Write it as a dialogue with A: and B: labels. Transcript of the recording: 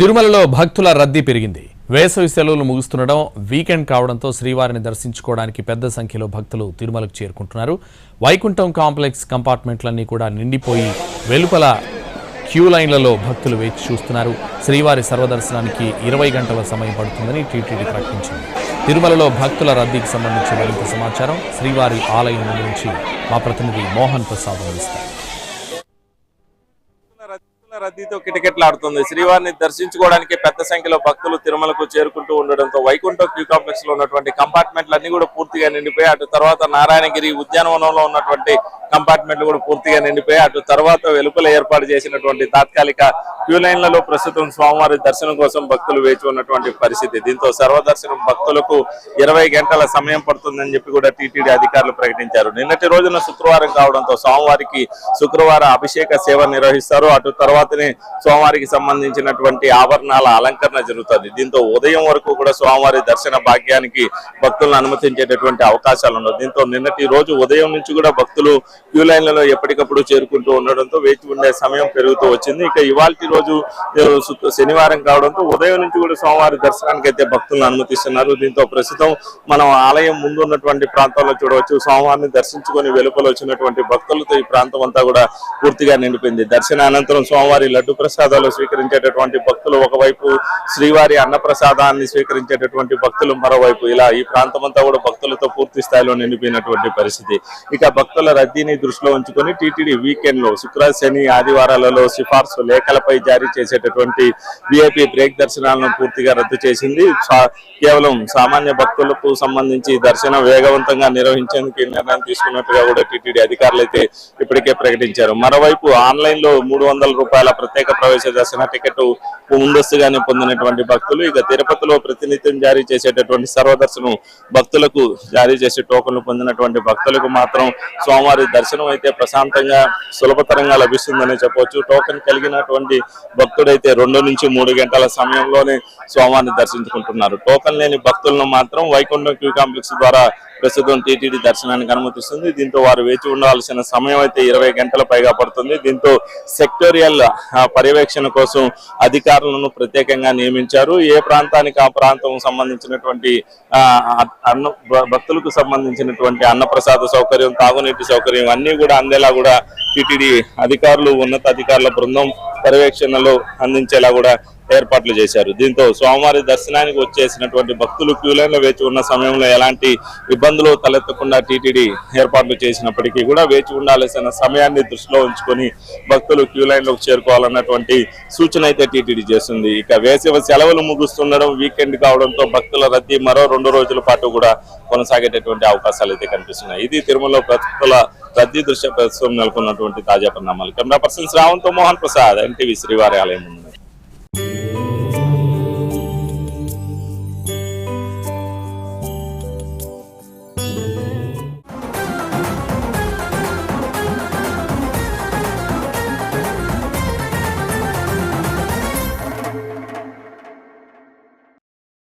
A: తిరుమలలో భక్తుల రద్దీ పెరిగింది. వేసవి సెలవులు ముగుస్తుండడం వీకెండ్ కావడంతో శ్రీవారిని దర్శించుకోవడానికి పెద్ద సంఖ్యలో భక్తులు తిరుమలకు చేరుకుంటున్నారు. వైకుంఠం కాంప్లెక్స్ కంపార్ట్మెంట్లన్నీ కూడా నిండిపోయి వెలుపల క్యూ లైన్లలో భక్తులు వేచి చూస్తున్నారు. శ్రీవారి సర్వదర్శనానికి ఇరవై గంటల సమయం పడుతుందని టీటీడీ ప్రకటించింది. తిరుమలలో భక్తుల రద్దీకి సంబంధించి మరింత సమాచారం శ్రీవారి ఆలయం నుంచి మా ప్రతినిధి మోహన్ ప్రసాద్ అందిస్తారు.
B: రద్దీతో కిటకిటలాడుతుంది. శ్రీవారిని దర్శించుకోవడానికి పెద్ద సంఖ్యలో భక్తులు తిరుమలకు చేరుకుంటూ ఉండడంతో వైకుంఠ క్యూ కాంప్లెక్స్లో ఉన్నటువంటి కంపార్ట్మెంట్లన్నీ కూడా పూర్తిగా నిండిపోయి అటు తర్వాత నారాయణగిరి ఉద్యానవనంలో ఉన్నటువంటి కంపార్ట్మెంట్లు కూడా పూర్తిగా నిండిపోయి అటు తర్వాత వెలుపల ఏర్పాటు చేసినటువంటి తాత్కాలిక క్యూ లైన్లలో ప్రస్తుతం స్వామివారి దర్శనం కోసం భక్తులు వేచి ఉన్నటువంటి పరిస్థితి. దీంతో సర్వదర్శనం భక్తులకు ఇరవై గంటల సమయం పడుతుందని చెప్పి కూడా టీటీడీ అధికారులు ప్రకటించారు. నిన్నటి రోజున శుక్రవారం కావడంతో స్వామివారికి శుక్రవారం అభిషేక సేవ నిర్వహిస్తారు. అటు తర్వాత తర్వాతనే స్వామివారికి సంబంధించినటువంటి ఆభరణాల అలంకరణ జరుగుతుంది. దీంతో ఉదయం వరకు కూడా స్వామివారి దర్శన భాగ్యానికి భక్తులను అనుమతించేటటువంటి అవకాశాలు ఉండవు దీంతో నిన్నటి రోజు ఉదయం నుంచి కూడా భక్తులు క్యూ లైన్లలో ఎప్పటికప్పుడు చేరుకుంటూ ఉండడంతో వేచి ఉండే సమయం పెరుగుతూ వచ్చింది. ఇక ఇవాళ రోజు శనివారం కావడంతో ఉదయం నుంచి కూడా స్వామివారి దర్శనానికి అయితే భక్తులను అనుమతిస్తున్నారు. దీంతో ప్రస్తుతం మనం ఆలయం ముందు ఉన్నటువంటి ప్రాంతంలో చూడవచ్చు. స్వామివారిని దర్శించుకొని వెలుపల వచ్చినటువంటి భక్తులతో ఈ ప్రాంతం అంతా కూడా పూర్తిగా నిండిపోయింది. దర్శన అనంతరం శ్రీవారి లడ్డు ప్రసాదాలు స్వీకరించేటటువంటి భక్తులు ఒకవైపు శ్రీవారి అన్న ప్రసాదాన్ని స్వీకరించేటటువంటి భక్తులు మరోవైపు. ఇలా ఈ ప్రాంతమంతా కూడా భక్తులతో పూర్తి స్థాయిలో నిండిపోయినటువంటి పరిస్థితి. ఇక భక్తుల రద్దీని దృష్టిలో ఉంచుకొని టీటీడీ వీకెండ్లో శుక్ర శని ఆదివారాలలో సిఫార్సు లేఖలపై జారీ చేసేటటువంటి విఐపి బ్రేక్ దర్శనాలను పూర్తిగా రద్దు చేసింది. కేవలం సామాన్య భక్తులకు సంబంధించి దర్శనం వేగవంతంగా నిర్వహించేందుకు నిర్ణయం తీసుకున్నట్టుగా కూడా టీటీడీ అధికారులు అయితే ఇప్పటికే ప్రకటించారు. మరోవైపు ఆన్లైన్లో మూడు వందల రూపాయల ప్రత్యేక ప్రవేశ దర్శన టికెట్ ముందస్తుగానే పొందినటువంటి భక్తులు. ఇక తిరుపతిలో ప్రతినిత్యం జారీ చేసేటటువంటి సర్వదర్శనం భక్తులకు జారీ చేసే టోకన్లు పొందినటువంటి భక్తులకు మాత్రం స్వామివారి దర్శనం అయితే ప్రశాంతంగా సులభతరంగా లభిస్తుందని చెప్పవచ్చు టోకెన్ కలిగినటువంటి భక్తుడైతే రెండు నుంచి మూడు గంటల సమయంలోనే స్వామివారిని దర్శించుకుంటున్నారు. టోకెన్ లేని భక్తులను మాత్రం వైకుంఠం క్యూ కాంప్లెక్స్ ద్వారా ప్రస్తుతం టీటీడీ దర్శనానికి అనుమతిస్తుంది. దీంతో వారు వేచి ఉండాల్సిన సమయం అయితే ఇరవై గంటల పైగా పడుతుంది. దీంతో సెక్టోరియల్ పర్యవేక్షణ కోసం అధికారులను ప్రత్యేకంగా నియమించారు. ఏ ప్రాంతానికి ఆ ప్రాంతం సంబంధించినటువంటి అన్న భక్తులకు సంబంధించినటువంటి అన్నప్రసాద సౌకర్యం తాగునీటి సౌకర్యం అన్ని కూడా అందేలా కూడా టీటీడీ అధికారులు ఉన్నతాధికారుల బృందం పర్యవేక్షణలో అందించేలా కూడా ఏర్పాట్లు చేశారు. దీంతో స్వామివారి దర్శనానికి వచ్చేసినటువంటి భక్తులు క్యూ లో వేచి ఉన్న సమయంలో ఎలాంటి ఇబ్బందులు తలెత్తకుండా టీటీడీ ఏర్పాట్లు చేసినప్పటికీ కూడా వేచి ఉండాల్సిన సమయాన్ని దృష్టిలో ఉంచుకొని భక్తులు క్యూ లైన్ చేరుకోవాలన్నటువంటి సూచన అయితే టీటీడీ చేస్తుంది. ఇక వేసవి సెలవులు ముగుస్తుండడం వీకెండ్ కావడంతో భక్తుల రద్దీ మరో రెండు రోజుల పాటు కూడా కొనసాగేటటువంటి అవకాశాలు అయితే కనిపిస్తున్నాయి. ఇది తిరుమలలో భక్తుల రద్దీ దృశ్య ప్రస్తుతం నెలకొన్నటువంటి తాజా పరిణామాలు. కెమెరా పర్సన్ శ్రావంతో మోహన్ ప్రసాద్ ఎన్టీవీ శ్రీవారి ఆలయం